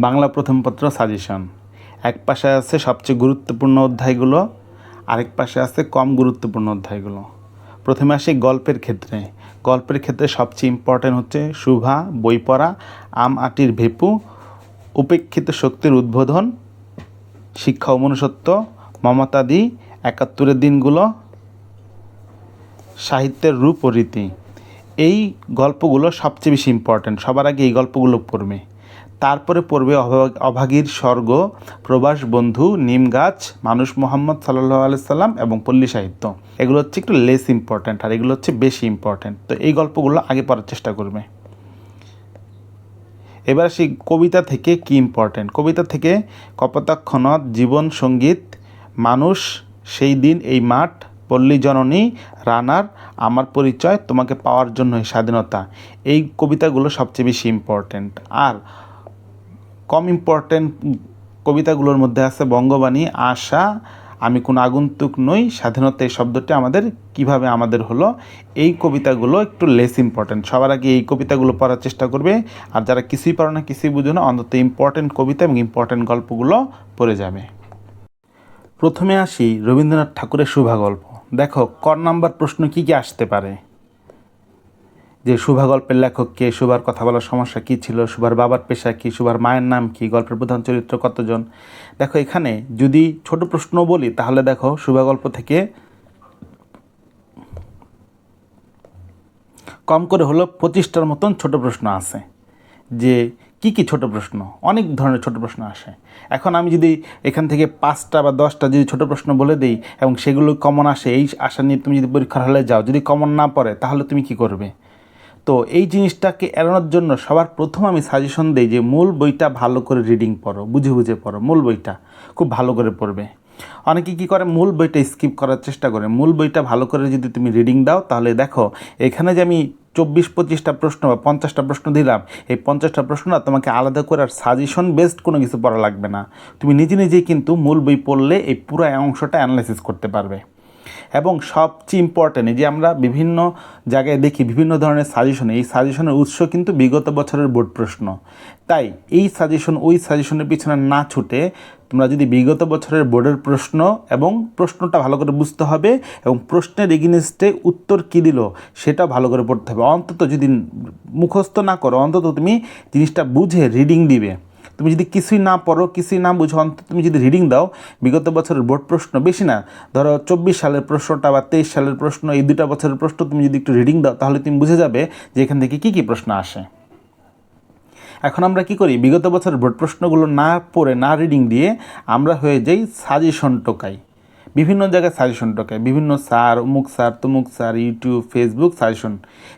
বাংলা প্রথম পত্র সাজেশন। এক পাশে আছে সবচেয়ে গুরুত্বপূর্ণ অধ্যায়গুলো, আরেক পাশে আছে কম গুরুত্বপূর্ণ অধ্যায়গুলো। প্রথমে আসি গল্পের ক্ষেত্রে। গল্পের ক্ষেত্রে সবচেয়ে ইম্পর্ট্যান্ট হচ্ছে শুভা বই পড়া, আম, আটির ভেপু, উপেক্ষিত শক্তির উদ্বোধন, শিক্ষা ও মনুষ্যত্ব, মমতাদি, একাত্তরের দিনগুলো, সাহিত্যের রূপ ও রীতি। এই গল্পগুলো সবচেয়ে বেশি ইম্পর্ট্যান্ট সবার আগে এই গল্পগুলো পড়বে। তারপরে পড়বে অভাগ অভাগীর স্বর্গ, প্রবাস বন্ধু, নিম গাছ, মানুষ মোহাম্মদ সাল্লাহ আলাইসাল্লাম এবং পল্লী সাহিত্য। এগুলো হচ্ছে একটু লেস ইম্পর্ট্যান্ট আর এগুলো হচ্ছে বেশি ইম্পর্ট্যান্ট তো এই গল্পগুলো আগে পড়ার চেষ্টা করবে। এবার সেই কবিতা থেকে কি ইম্পর্ট্যান্ট কবিতা থেকে কপোতাক্ষ নদ জীবন সংগীত, মানুষ, সেই দিন, এই মাঠ, পল্লী জননী, রানার, আমার পরিচয়, তোমাকে পাওয়ার জন্যই স্বাধীনতা। এই কবিতাগুলো সবচেয়ে বেশি ইম্পর্ট্যান্ট আর কম ইম্পর্ট্যান্ট কবিতাগুলোর মধ্যে আছে বঙ্গবাণী, আশা, আমি কোনো আগন্তুক নই, স্বাধীনতা এই শব্দটি আমাদের কীভাবে আমাদের হলো, এই কবিতাগুলো একটু লেস ইম্পর্ট্যান্ট সবার আগে এই কবিতাগুলো পড়ার চেষ্টা করবে, আর যারা কিছুই পারো না, কিছুই বুঝো না, অন্তত ইম্পর্ট্যান্ট কবিতা এবং ইম্পর্ট্যান্ট গল্পগুলো পড়ে যাবে। প্রথমে আসি রবীন্দ্রনাথ ঠাকুরের শুভা গল্প দেখো, কর নাম্বার প্রশ্ন কি কি আসতে পারে? যে শুভা গল্পের লেখক কে, শুভার কথা বলার সমস্যা কী ছিল, শুভার বাবার পেশা কী, শুভার মায়ের নাম কী, গল্পের প্রধান চরিত্র কতজন? দেখো, এখানে যদি ছোট প্রশ্ন বলি, তাহলে দেখো শুভা গল্প থেকে কম করে হলো পঁচিশটার মতন ছোট প্রশ্ন আছে। যে কি কি ছোট প্রশ্ন? অনেক ধরনের ছোট প্রশ্ন আসে। এখন আমি যদি এখান থেকে পাঁচটা বা দশটা যদি ছোট প্রশ্ন বলে দিই, এবং সেগুলো কমন আসে, এই আশা নিয়ে তুমি যদি পরীক্ষার হলে যাও, যদি কমন না পড়ে, তাহলে তুমি কি করবে? তো এই জিনিসটাকে এড়ানোর জন্য সবার প্রথম আমি সাজেশন দিই যে মূল বইটা ভালো করে রিডিং পড়ো, বুঝে বুঝে পড়ো, মূল বইটা খুব ভালো করে পড়বে। অনেকে কী করে, মূল বইটা স্কিপ করার চেষ্টা করে। মূল বইটা ভালো করে যদি তুমি রিডিং দাও, তাহলে দেখো, এখানে যে আমি চব্বিশ পঁচিশটা প্রশ্ন বা পঞ্চাশটা প্রশ্ন দিলাম, এই পঞ্চাশটা প্রশ্ন তোমাকে আলাদা করে আর সাজেশন বেসড কোনো কিছু পড়া লাগবে না। তুমি নিজে নিজেই কিন্তু মূল বই পড়লে এই পুরো অংশটা অ্যানালাইসিস করতে পারবে। এবং সবচেয়ে ইম্পর্ট্যান্ট যে আমরা বিভিন্ন জায়গায় দেখি বিভিন্ন ধরনের সাজেশন এই সাজেশনের উৎস কিন্তু বিগত বছরের বোর্ড প্রশ্ন। তাই এই সাজেশন ওই সাজেশনের পিছনে না ছুটে তোমরা যদি বিগত বছরের বোর্ডের প্রশ্ন এবং প্রশ্নটা ভালো করে বুঝতে হবে এবং প্রশ্নের এগেনিস্টে উত্তর কী দিল সেটা ভালো করে পড়তে হবে। অন্তত যদি মুখস্থ না করো, অন্তত তুমি জিনিসটা বুঝে রিডিং দিবে। তুমি যদি কিছুই না পড়ো, কিছুই না বুঝো, অন্তত তুমি যদি রিডিং দাও, বিগত বছরের বোর্ড প্রশ্ন বেশি না। ধরো চব্বিশ সালের প্রশ্নটা বা তেইশ সালের প্রশ্ন, এই দুটা বছরের প্রশ্ন তুমি যদি একটু রিডিং দাও, তাহলে তুমি বুঝে যাবে যে এখান থেকে কী কী প্রশ্ন আসে। এখন আমরা কি করি? বিগত বছরের বোর্ড প্রশ্নগুলো না পড়ে, না রিডিং দিয়ে আমরা হয়ে যাই সাজেশন টোকাই বিভিন্ন জায়গায় সাজেশন টোকাই বিভিন্ন স্যার অমুক স্যার তমুক স্যার ইউটিউব ফেসবুক সাজেশন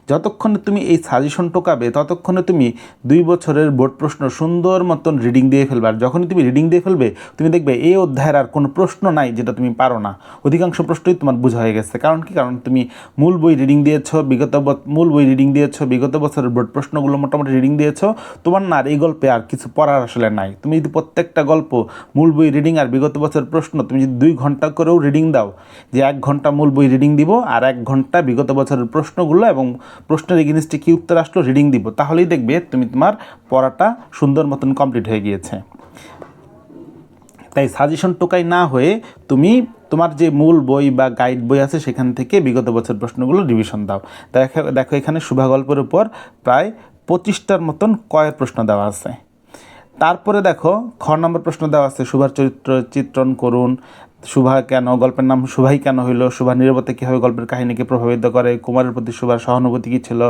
যতক্ষণে তুমি এই সাজেশন টোকাবে ততক্ষণে তুমি দুই বছরের বোর্ড প্রশ্ন সুন্দর মতন রিডিং দিয়ে ফেলবে। আর যখনই তুমি রিডিং দিয়ে ফেলবে, তুমি দেখবে এই অধ্যায়ের আর কোনো প্রশ্ন নাই যেটা তুমি পারো না। অধিকাংশ প্রশ্নই তোমার বোঝা হয়ে গেছে। কারণ কি? কারণ তুমি মূল বই রিডিং দিয়েছ, বিগত মূল বই রিডিং দিয়েছ, বিগত বছরের বোর্ড প্রশ্নগুলো মোটামুটি রিডিং দিয়েছ। তোমার না আর এই গল্পে আর কিছু পড়ার আসলে নাই। তুমি যদি প্রত্যেকটা গল্প, মূল বই রিডিং আর বিগত বছরের প্রশ্ন, তুমি যদি দুই ঘণ্টা করেও রিডিং দাও। যে এক ঘণ্টা মূল বই রিডিং দিব আর এক ঘণ্টা বিগত বছরের প্রশ্নগুলো এবং প্রশ্নের এগেনিস্টে কী উত্তর আসলো রিডিং দিব। তাহলেই দেখবে তুমি তোমার পড়াটা সুন্দর মতন কমপ্লিট হয়ে গিয়েছে। তাই সাজেশন টোকাই না হয়ে তুমি তোমার যে মূল বই বা গাইড বই আছে সেখান থেকে বিগত বছর প্রশ্নগুলো রিভিশন দাও। দেখো দেখো এখানে শুভা গল্পের উপর প্রায় পঁচিশটার মতন কয়ের প্রশ্ন দেওয়া আছে। তারপরে দেখো খ নম্বর প্রশ্ন দেওয়া আছে শুভার চরিত্র, চিত্রণ করুন। শুভা কেন, গল্পের নাম শুভাই কেন হইল শুভা নিরবতা কীভাবে গল্পের কাহিনীকে প্রভাবিত করে, কুমারের প্রতি শুভার সহানুভূতি কী ছিল,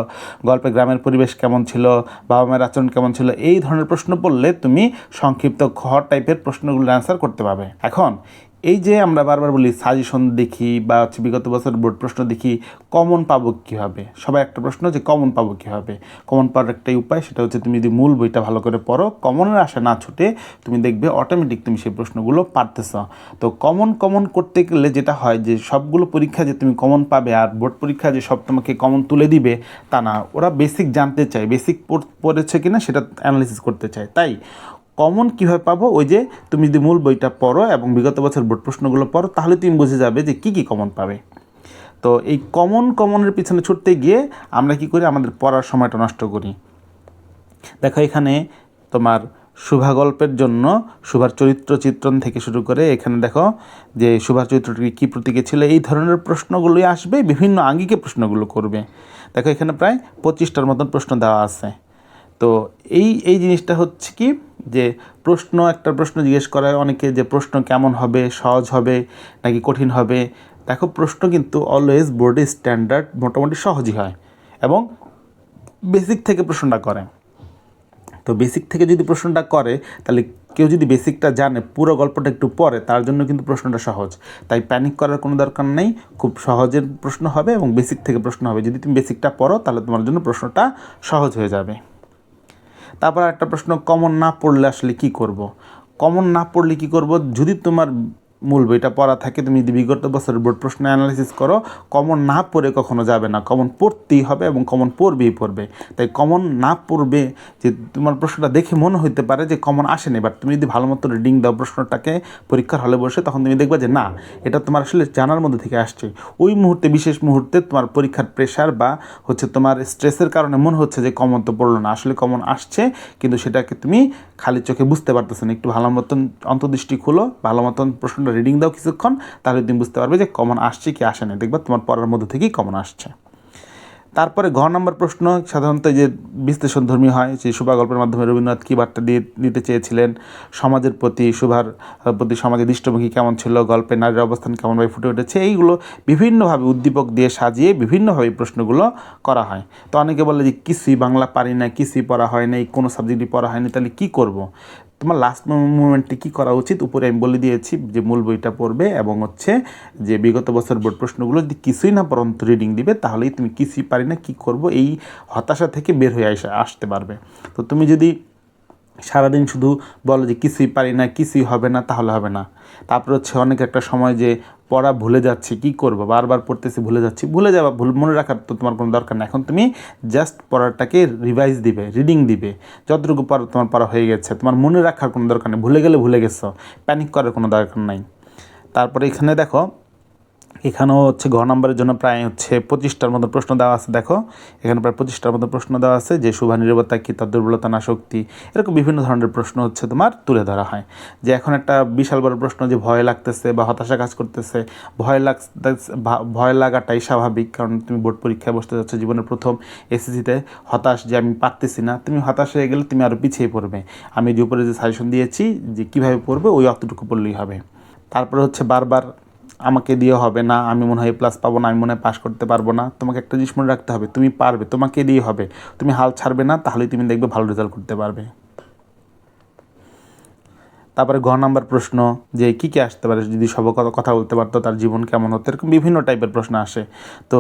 গল্পে গ্রামের পরিবেশ কেমন ছিল, বাবা মায়ের আচরণ কেমন ছিল, এই ধরনের প্রশ্ন পড়লে তুমি সংক্ষিপ্ত খ টাইপের প্রশ্নগুলোর অ্যান্সার করতে পারবে। এখন এই যে আমরা বারবার বলি সাজেশন দেখি বা হচ্ছে বিগত বছর বোর্ড প্রশ্ন দেখি কমন পাবো কীভাবে? সবাই একটা প্রশ্ন যে কমন পাবো কীভাবে? কমন পাওয়ার একটাই উপায়, সেটা হচ্ছে তুমি যদি মূল বইটা ভালো করে পড়ো কমনের আশা না ছুটে তুমি দেখবে অটোমেটিক তুমি সেই প্রশ্নগুলো পারতেছ। তো কমন কমন করতে গেলে যেটা হয় যে সবগুলো পরীক্ষা যে তুমি কমন পাবে আর বোর্ড পরীক্ষা যে সব তোমাকে কমন তুলে দিবে, তা না। ওরা বেসিক জানতে চায় বেসিক পড়েছে কিনা সেটা অ্যানালিসিস করতে চায়। তাই কমন কীভাবে পাবো? ওই যে তুমি যদি মূল বইটা পড়ো এবং বিগত বছর বোর্ড প্রশ্নগুলো পড়ো, তাহলে তুমি বুঝে যাবে যে কী কী কমন পাবে। তো এই কমন কমনের পিছনে ছুটতে গিয়ে আমরা কি করি? আমাদের পড়ার সময়টা নষ্ট করি। দেখো এখানে তোমার শুভা গল্পের জন্য শুভার চরিত্র চিত্রণ থেকে শুরু করে এখানে দেখো যে শুভার চরিত্রটি কী প্রতীকে ছিল, এই ধরনের প্রশ্নগুলোই আসবে, বিভিন্ন আঙ্গিকে প্রশ্নগুলো করবে। দেখো এখানে প্রায় পঁচিশটার মতন প্রশ্ন দেওয়া আছে। তো এই এই জিনিসটা হচ্ছে কি যে প্রশ্ন, একটা প্রশ্ন জিজ্ঞেস করা অনেকে যে প্রশ্ন কেমন হবে, সহজ হবে নাকি কঠিন হবে, দেখো প্রশ্ন কিন্তু অলওয়েজ বোর্ডে স্ট্যান্ডার্ড মোটামুটি সহজই হয় এবং বেসিক থেকে প্রশ্নটা করে। তো বেসিক থেকে যদি প্রশ্নটা করে, তাহলে কেউ যদি বেসিকটা জানে, পুরো গল্পটা একটু পড়ে, তার জন্য কিন্তু প্রশ্নটা সহজ। তাই প্যানিক করার কোনো দরকার নেই, খুব সহজের প্রশ্ন হবে এবং বেসিক থেকে প্রশ্ন হবে। যদি তুমি বেসিকটা পড়ো, তাহলে তোমার জন্য প্রশ্নটা সহজ হয়ে যাবে। তারপর একটা প্রশ্ন, কমন না পড়লে আসলে কি করব। কমন না পড়লে কি করব যদি তোমার মূল বইটা পড়া থাকে, তুমি যদি বিগত বছরের বোর্ড প্রশ্ন অ্যানালাইসিস করো কমন না পড়ে কখনো যাবে না। কমন পড়তেই হবে এবং কমন পড়বেই পড়বে। তাই কমন না পড়বে যে তোমার প্রশ্নটা দেখে মনে হইতে পারে যে কমন আসেনি বাট তুমি যদি ভালো মতো রিডিং দাও প্রশ্নটাকে, পরীক্ষার হলে বসে, তখন তুমি দেখবে যে না, এটা তোমার আসলে জানার মধ্যে থেকে আসছে। ওই মুহূর্তে, বিশেষ মুহূর্তে তোমার পরীক্ষার প্রেশার বা হচ্ছে তোমার স্ট্রেসের কারণে মনে হচ্ছে যে কমন তো পড়ল না। আসলে কমন আসছে, কিন্তু সেটাকে তুমি খালি চোখে বুঝতে পারতেছো না। একটু ভালো মতন অন্তর্দৃষ্টি খুলো, ভালো মতন প্রশ্নটা রিডিং দাও কিছুক্ষণ, তাহলে তুমি বুঝতে পারবে যে কমন আসছে কি আসে না দেখবে তোমার পড়ার মধ্যে থেকেই কমন আসছে। তারপরে ঘ নম্বর প্রশ্ন, সাধারণত যে বিশ্লেষণ ধর্মী হয় যে শুভা গল্পের মাধ্যমে রবীন্দ্রনাথ কী বার্তা দিয়ে দিতে চেয়েছিলেন? সমাজের প্রতি, শুভার প্রতি, সমাজের দৃষ্টমুখী কেমন ছিল? গল্পে নারীর অবস্থান কেমনভাবে ফুটে উঠেছে? এইগুলো বিভিন্নভাবে উদ্দীপক দিয়ে সাজিয়ে বিভিন্নভাবে প্রশ্নগুলো করা হয়। তো অনেকে বলে যে, কিছুই বাংলা পারি না, কিছুই পড়া হয় না কোনো সাবজেক্টই পড়া হয়নি, তাহলে কী করব? তোমার লাস্ট মুভমেন্টটি কী করা উচিত? উপরে আমি বলে দিয়েছি যে মূল বইটা পড়বে এবং হচ্ছে যে বিগত বছর বোর্ড প্রশ্নগুলো যদি কিছুই না পরন্ত রিডিং দিবে, তাহলেই তুমি কিছুই পারি না কী করব? এই হতাশা থেকে বের হয়ে আসে আসতে পারবে। তো তুমি যদি সারাদিন শুধু বলো যে কিছুই পারি না, কিছুই হবে না, তাহলে হবে না। তারপর হচ্ছে অনেক একটা সময় যে পড়া ভুলে যাচ্ছি, কি করব? বারবার পড়তেছি, ভুলে যাচ্ছি। ভুলে যাওয়া, ভুল মনে রাখার তো তোমার কোনো দরকার নেই। এখন তুমি জাস্ট পড়াটাকে রিভাইজ দিবে রিডিং দিবে। যতটুকু পড়া তোমার পড়া হয়ে গেছে। তোমার মনে রাখার কোনো দরকার নেই। ভুলে গেলে ভুলে গেছো। প্যানিক করার কোনো দরকার নাই। তারপরে এখানে দেখো এখানেও হচ্ছে ঘ নম্বরের জন্য প্রায় হচ্ছে পঁচিশটার মতো প্রশ্ন দেওয়া আছে, দেখো। এখানে প্রায় পঁচিশটার মতো প্রশ্ন দেওয়া আছে যে, শুভা নিরবতা কী, তার দুর্বলতা না শক্তি, এরকম বিভিন্ন ধরনের প্রশ্ন হচ্ছে তোমার তুলে ধরা হয়। যে এখন একটা বিশাল বড় প্রশ্ন যে, ভয় লাগতেছে বা হতাশা কাজ করতেছে, ভয় লাগ ভয় লাগাটাই স্বাভাবিক, কারণ তুমি বোর্ড পরীক্ষায় বসতে যাচ্ছ জীবনের প্রথম এসএসসিতে, হতাশ যে, আমি পারতেছি না, তুমি হতাশ হয়ে গেলে তুমি আরও পিছিয়ে পড়বে। আমি যে উপরে যে সাজেশন দিয়েছি যে, কীভাবে পড়বে, ওই অতটুকু পড়লেই হবে। তারপরে হচ্ছে বারবার আমাকে দিয়ে হবে না, আমি মনে হয় প্লাস পাবো না, আমি মনে হয় পাস করতে পারব না। তোমাকে একটা জিনিস মনে রাখতে হবে, তুমি পারবে, তোমাকে দিয়ে হবে। তুমি হাল ছাড়বে না, তাহলেই তুমি দেখবে ভালো রেজাল্ট করতে পারবে। তারপরে ঘ নাম্বার প্রশ্ন, যে কী কী আসতে পারে যদি সব কথা বলতে পারতো তার জীবন কেমন হতো? এরকম বিভিন্ন টাইপের প্রশ্ন আসে। তো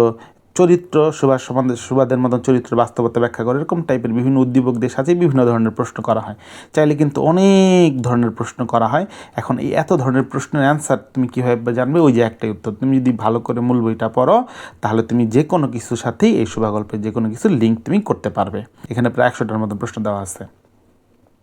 চরিত্র সুভাষ সমাদের সুবাদের মতন চরিত্র বাস্তবতা ব্যাখ্যা করে, এরকম টাইপের বিভিন্ন উদ্দীপকদের সাথে বিভিন্ন ধরনের প্রশ্ন করা হয়। চাইলে কিন্তু অনেক ধরনের প্রশ্ন করা হয়। এখন এই এত ধরনের প্রশ্নের অ্যান্সার তুমি কীভাবে জানবে? ওই যে একটাই উত্তর। তুমি যদি ভালো করে মূল বইটা পড়ো, তাহলে তুমি যে কোনো কিছুর সাথেই এই শুভা গল্পের যে কোনো কিছুর লিঙ্ক তুমি করতে পারবে। এখানে প্রায় একশোটার মতন প্রশ্ন দেওয়া আছে।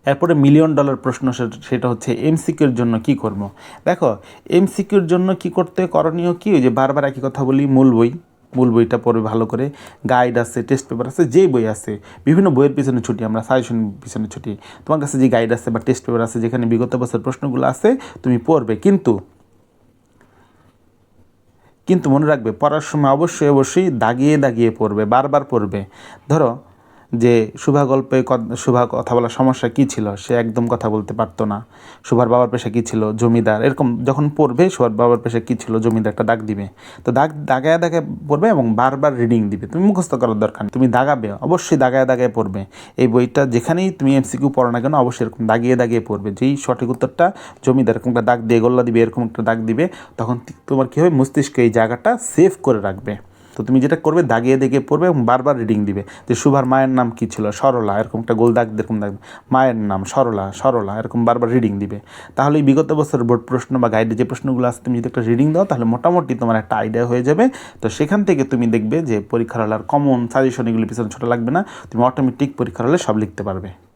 এরপরে মিলিয়ন ডলার প্রশ্ন সেটা হচ্ছে এমসিকিউর জন্য কি করব? দেখো এমসিকিউর জন্য কি করতে করণীয় কি? ওই যে বারবার একই কথা বলি, মূল বই। মূল বইটা পড়বে ভালো করে। গাইড আছে টেস্ট পেপার আছে যে বই আছে, বিভিন্ন বইয়ের পিছনে ছুটি, আমরা সাজেশন পিছনে ছুটি। তোমার কাছে যে গাইড আছে বা টেস্ট পেপার আছে, যেখানে বিগত বছর প্রশ্নগুলো আছে, তুমি পড়বে। কিন্তু কিন্তু মনে রাখবে, পড়ার সময় অবশ্যই অবশ্যই দাগিয়ে দাগিয়ে পড়বে, বারবার পড়বে। ধরো যে শুভা গল্পে শুভা কথা বলার সমস্যা কী ছিল? সে একদম কথা বলতে পারতো না। শুভার বাবার পেশা কী ছিল? জমিদার। এরকম যখন পড়বে, শুভার বাবার পেশা কী ছিল? জমিদার একটা দাগ দিবে। তো দাগ, দাগায় দাগায় পড়বে এবং বারবার রিডিং দিবে। তুমি মুখস্থ করার দরকার তুমি দাগাবে, অবশ্যই দাগায় দাগায় পড়বে। এই বইটা যেখানেই তুমি এমসিকিউ পড়ো না কেন, অবশ্যই এরকম দাগিয়ে দাগিয়ে পড়বে। যেই সঠিক উত্তরটা জমিদার এরকম একটা দাগ দিয়ে গোল্লা দিবে, এরকম একটা দাগ দিবে, তখন তোমার কী হবে? মস্তিষ্কে এই জায়গাটা সেভ করে রাখবে। তো তুমি যেটা করবে, দাগিয়ে দেগে পড়বে এবং বারবার রিডিং দিবে যে সুভার মায়ের নাম কী ছিল? সরলা, এরকম একটা গোল দাগ এরকম দাগ, মায়ের নাম সরলা সরলা, এরকম বারবার রিডিং দিবে। তাহলে এই বিগত বছরের বোর্ড প্রশ্ন বা গাইডে যে প্রশ্নগুলো আছে, তুমি যদি একটা রিডিং দাও, তাহলে মোটামুটি তোমার একটা আইডিয়া হয়ে যাবে। তো সেখান থেকে তুমি দেখবে যে পরীক্ষার হলে আর কমন সাজেশন এগুলি পিছনে ছোটো লাগবে না, তুমি অটোমেটিক পরীক্ষার হলে সব লিখতে পারবে।